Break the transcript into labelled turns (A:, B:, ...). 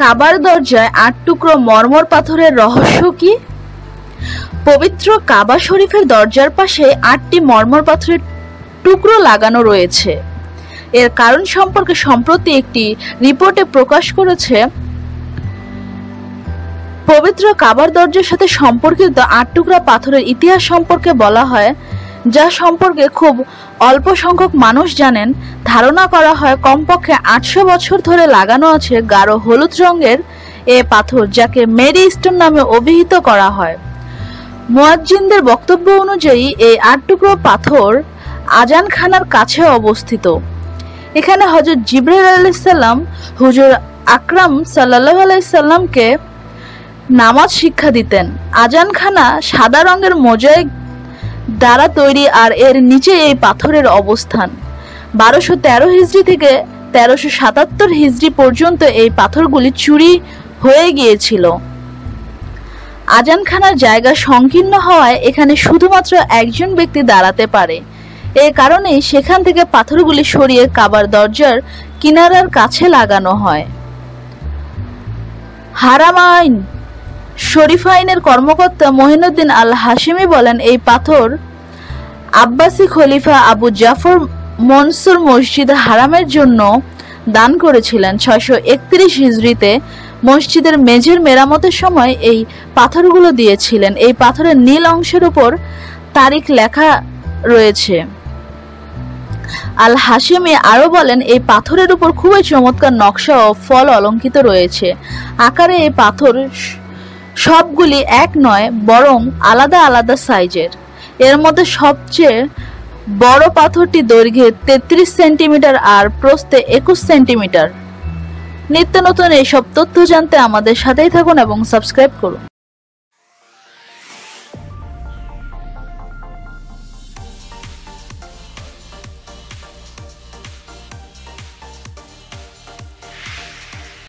A: কাবার দরজায় আট টুকরো মর্মর পাথরের রহস্য কি? পবিত্র কাবা শরীফের দরজার পাশে আটটি মর্মর পাথরের টুকরো লাগানো রয়েছে। এর কারণ সম্পর্কে সম্প্রতি একটি রিপোর্টে প্রকাশ করেছে, পবিত্র কাবার দরজার সাথে সম্পর্কিত আট টুকরা পাথরের ইতিহাস সম্পর্কে বলা হয় যা সম্পর্কে খুব অল্প সংখ্যক মানুষ জানেন, ধারণা করা হয় কমপক্ষে আটশো বছর ধরে লাগানো আছে গাঢ় হলুদ রঙের এ পাথর, যাকে মেরি স্টোন নামে অভিহিত করা হয়। মোয়াজ্জিনদের বক্তব্য অনুযায়ী, এই আট টুকরো পাথর আজানখানার কাছে অবস্থিত। এখানে হজরত জিব্রাইল আলাইসাল্লাম হুজুর আকরাম সাল্লাহ আলাইসাল্লামকে নামাজ শিক্ষা দিতেন। আজানখানা সাদা রঙের মোজাইক দ্বারা তৈরি আর এর নিচে এই পাথরের অবস্থান। বারোশো তেরো হিজড়ি থেকে তেরোশো সাতাত্তর হিজড়ি পর্যন্ত এই পাথরগুলি চুরি হয়ে গিয়েছিল। আজানখানার জায়গা সংকীর্ণ হওয়ায় এখানে শুধুমাত্র একজন ব্যক্তি দাঁড়াতে পারে। এ কারণেই সেখান থেকে পাথরগুলি সরিয়ে কাবার দরজার কিনারার কাছে লাগানো হয়। হারামাইন শরীফাইনের কর্মকর্তা মহিনুদ্দিন আল হাশিমি বলেন, এই পাথর আব্বাসি খলিফা আবু জাফর মনসুর মসজিদ হারামের জন্য দান করেছিলেন। ছয়শো একত্রিশ হিজড়িতে মসজিদের মেঝের মেরামতের সময় এই পাথরগুলো দিয়েছিলেন। এই পাথরের নীল অংশের উপর তারিখ লেখা রয়েছে। আল হাসিমি আরও বলেন, এই পাথরের উপর খুবই চমৎকার নকশা ও ফল অলঙ্কিত রয়েছে। আকারে এই পাথর সবগুলি এক নয়, বরং আলাদা আলাদা সাইজের। এর মধ্যে সবচেয়ে বড় পাথরটি দৈর্ঘ্যে তেত্রিশ সেন্টিমিটার আর প্রস্থে একুশ সেন্টিমিটার। নিত্য নতুন এইসব তথ্য জানতে আমাদের সাথেই থাকুন এবং সাবস্ক্রাইব করুন।